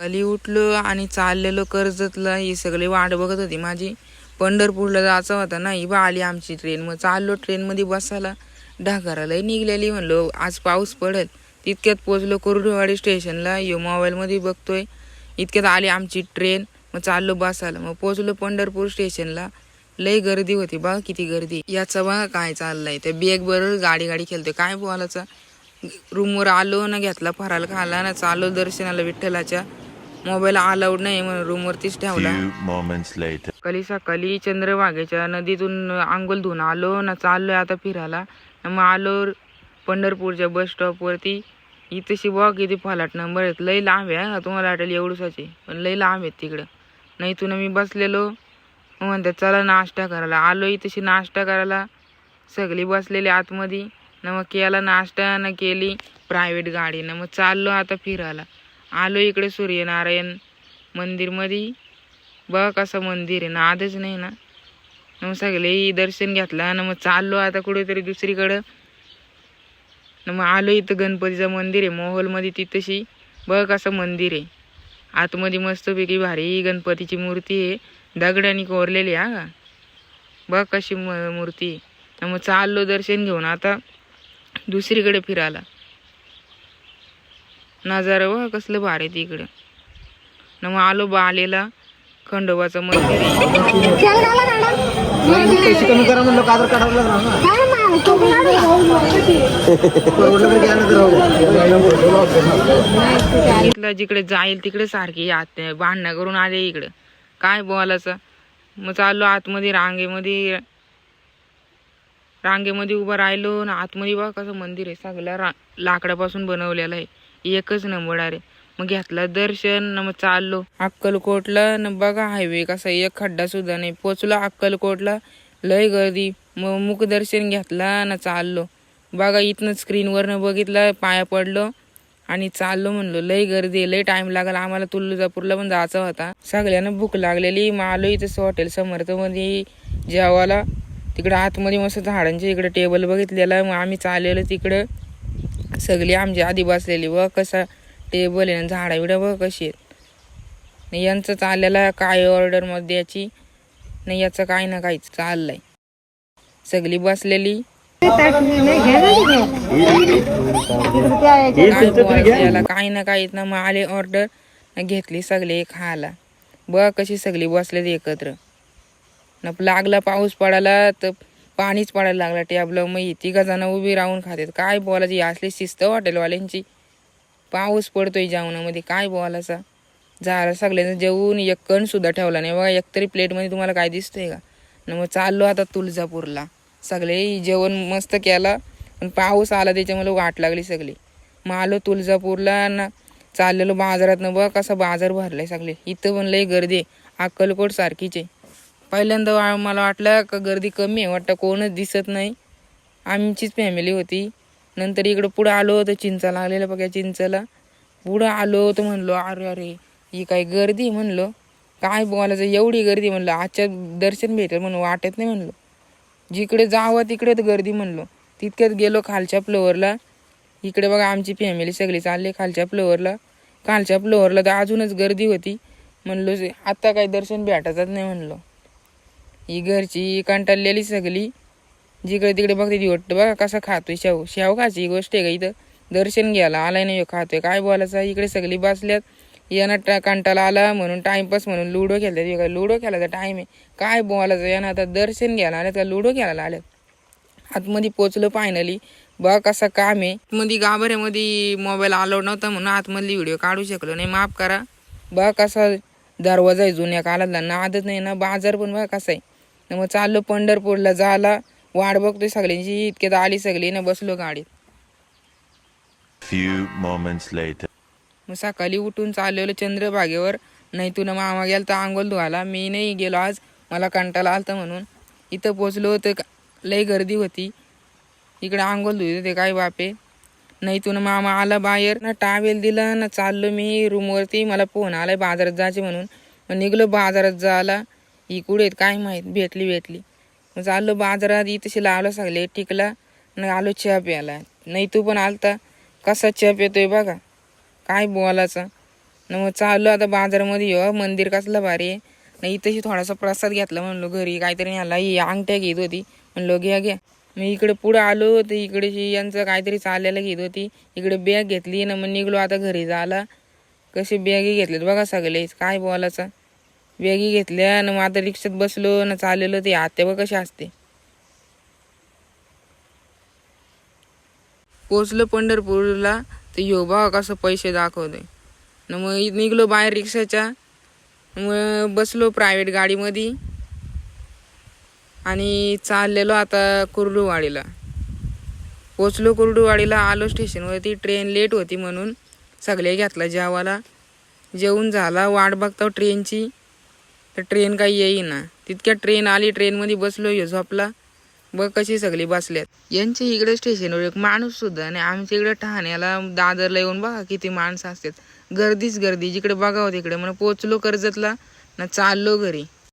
खाली उठलो आणि चाललेलो कर्जतला ही सगळी वाट बघत होती माझी. पंढरपूरला जायचं होता ना ही बा आली आमची ट्रेन मग चाललो ट्रेनमध्ये बसायला. ढाकारालाही निघलेली म्हणलो आज पाऊस पडेल. तितक्यात पोचलो कुर्डुवाडी स्टेशनला यो मोबाईलमध्ये बघतोय. इतक्यात आली आमची ट्रेन मग चाललो बसायला. मग पोचलो पंढरपूर स्टेशनला लई गर्दी होती बघा किती गर्दी. याचा बघा काय चाललंय. त्या बॅग बरोबर गाडी गाडी खेळतोय. काय बोलायचं? रूमवर आलो ना घेतला फराल खाला ना चाललो दर्शनाला विठ्ठलाच्या. मोबाईल अलाउड नाही म्हणून रूमवरतीच ठेवला. कली सकाळी चंद्रभागेच्या नदीतून आंघोल धुवून आलो ना चाललोय आता फिरायला. न मग आलो पंढरपूरच्या बस स्टॉपवरती इथेशी बघ किती फलाट नंबर आहेत? लई लांब आहे हा. तुम्हाला वाटेल एवढूसाचे. पण लई लांब आहेत तिकडं. नाही तुला मी बसलेलो. मग म्हणतात चला नाश्ता करायला. आलो इथेशी नाश्ता करायला. सगळी बसलेली आतमध्ये. न मग केला नाश्ता न केली प्रायव्हेट गाडी. न मग चाललो आता फिरायला. आलो इकडे सूर्यनारायण मंदिरमध्ये बघा कसं मंदिर आहे ना आधीच नाही ना. मग सगळे दर्शन घेतलं ना मग चाललो आता कुठेतरी दुसरीकडं. न मग आलो इथं गणपतीचं मंदिर आहे मोहोलमध्ये तिथंशी. बघ कसं मंदिर आहे. आतमध्ये मस्तपैकी भारी गणपतीची मूर्ती आहे. दगडाने कोरलेली आहे हा का? बघ कशी म- मूर्ती आहे. मग चाललो दर्शन घेऊन आता दुसरीकडे फिरायला. नजारा बघ कसलं भारी आहे तिकडं. न मग आलो बालेला खंडोबाचं मंदिर पैसे कमी करा म्हणलं ना. इथलं जिकडे जाईल तिकडे सारखी आत भांडणं करून आले इकडं. काय बोलायचं? मग चाललो आतमध्ये रांगेमध्ये. रांगेमध्ये उभं राहिलो ना आतमध्ये बघा कसं मंदिर आहे. सगळं रा लाकडापासून बनवलेलं आहे. एकच नंबर अरे मग घेतलं दर्शन न मग चाललो. अक्कलकोटला न बघा हायवे कसा एक खड्डा सुद्धा नाही. पोचलो अक्कलकोटला. लय गर्दी. मग मुखदर्शन घेतला ना चाललो. बघा इथनं स्क्रीनवरनं बघितलं पाया पडलो आणि चाललो म्हणलो. लय गर्दी लय टाइम लागला. आम्हाला तुळजापूरला पण जायचा होता. सगळ्यांना भूक लागलेली. मग आलो इथं हॉटेल समर्थमध्ये जेवायला. तिकडं आतमध्ये मस्त झाडांच्या इकडे टेबल बघितलेला. मग आम्ही चाललेलो तिकडं. सगळी आमची आधी बसलेली बघ कसा टेबल आहे झाडा बिडा बघ कशी आहेत. नाही यांचं चाललेलं काय ऑर्डरमध्ये द्यायची नाही याचं काय ना काहीच चाललंय. सगळी बसलेली. याला काही ना काही ना मग आले ऑर्डर घेतली सगळे खायला. बघ कशी सगळी बसले एकत्र. न लागला पाऊस पडायला तर पाणीच पडायला लागला. टॅबला मग ही तिघा जण उभी राहून खातात. काय बोलायची? असली शिस्त हॉटेलवाल्यांची. पाऊस पडतोय जेवणामध्ये. काय बोलायचा? झालं सगळ्यांचं जेवून एक कणसुद्धा ठेवला नाही. बघा एकतरी प्लेटमध्ये तुम्हाला काय दिसतंय का? न मग चाललो आता तुळजापूरला. सगळे जेवण मस्त केलं. पण पाऊस आला त्याच्यामुळे वाट लागली सगळी. मग आलो तुळजापूरला ना चाललेलो बाजारात न बघ कसा बाजार भरलाय सगळे. इथं पण लय गर्दी आहे. अक्कलकोट सारखीच आहे. पहिल्यांदा मला वाटलं का गर्दी कमी आहे. वाटतं कोणच दिसत नाही. आमचीच फॅमिली होती. नंतर इकडं पुढं आलो होतं चिंचा लागलेलं बघा चिंचाला. पुढं आलो होतं म्हणलो अरे अरे ही काय गर्दी म्हणलो. काय बोलायचं एवढी गर्दी म्हणलं आजच्या दर्शन भेटेल म्हणून वाटत नाही. म्हणलो. जिकडे जावं तिकडे तर गर्दी म्हणलो. तितक्यात गेलो खालच्या फ्लोअरला इकडे बघा आमची फॅमिली सगळी चालली खालच्या फ्लोअरला खालच्या फ्लोअरला तर अजूनच गर्दी होती. म्हणलो आता काही दर्शन भेटायचंच नाही. म्हणलो. ही घरची कंटाळलेली सगळी. जिकडे तिकडे बघते ती वाटतं बघा कसं खातोय शाहू. शाहू खायची गोष्ट आहे का इथं? दर्शन घ्यायला आलाय नाही खातोय. काय बोलायचं? इकडे सगळी बसल्यात. यानं टा कंटाळा आला म्हणून टाइमपास म्हणून लुडो खेळतात. हे लुडो खेळायचा टाइम आहे. काय बोलायचं? यानं आता दर्शन घ्यायला आल्यात का? लुडो खेळायला आल्यात. आतमध्ये पोचलो फायनली बघ कसं काम आहे. मध्ये गाभाऱ्यामध्ये मोबाईल अलाउड नव्हता म्हणून आतमधली व्हिडिओ काढू शकलो नाही. माफ करा. बघ कसा दरवाजा आहे जुन्या काळातला. ना आदत नाही ना. बाजार पण बघा कसा आहे. न मग चाललो पंढरपूरला जायला वाट बघतोय सगळ्यांची. इतक्यात आली सगळी ना बसलो गाडीत. Later. मग सकाळी उठून चाललेलो चंद्रभागेवर. नाही तुला मामा गेला तर आंघोळ धुवायला. मी नाही गेलो आज. मला कंटाळा आलता म्हणून. इथं पोचलो तर लई गर्दी होती. इकडे आंघोळ धुत होते काय बापे? नाही तुला मामा आला बाहेर. ना टावेल दिला ना चाललो मी रूमवरती मला फोन आलाय बाजारात जायचे म्हणून. मग निघलो बाजारात जायला. ही कुठे आहेत काय माहीत भेटली भेटली. मग चाललो बाजारात इथेशी लावलं सांगले टिकला न आलो चहा प्यायला. नाही तू पण आलता कसा चहा पितोय बघा. काय बोलायचं. न मग चाललो आता बाजारामध्ये येऊ मंदिर कसलं भारी आहे. न इथंशी थोडासा प्रसाद घेतला म्हणलो घरी काहीतरी ह्याला ही अंगठ्या घेत होती. म्हणलो घ्या घ्या. मग इकडे पुढं आलो तर इकडे यांचं काहीतरी चाललेलं घेत होती. इकडे बॅग घेतली ना मग निघलो आता घरी जायला. कसे बॅगी घेतलीत बघा सगळे काय बोलायचं. वेगी घेतल्या आणि मग आता रिक्षात बसलो ना चाललेलं ते आत्या बघ कशी असते. पोचलो पंढरपूरला तर ह्यो बा कसं पैसे दाखवते न मग निघलो बाहेर रिक्षाच्या मग बसलो प्रायव्हेट गाडीमध्ये. आणि चाललेलो आता कुर्डूवाडीला. पोचलो कुर्डूवाडीला आलो स्टेशनवरती ट्रेन लेट होती म्हणून सगळे घेतला जेवाला जेवून झाला वाट बघतो ट्रेनची. तर ट्रेन काही येईना. तितक्या ट्रेन आली ट्रेनमध्ये बसलो ह्यो झोपला. बघ कशी सगळी बसल्यात. यांच्या इकडे स्टेशनवर एक माणूस सुद्धा आणि आमच्या इकडे ठाण्याला दादरला येऊन बघा किती माणसं असतात. गर्दीच गर्दी. जिकडे बघावं तिकडे. म्हणून पोचलो कर्जतला ना चाललो घरी.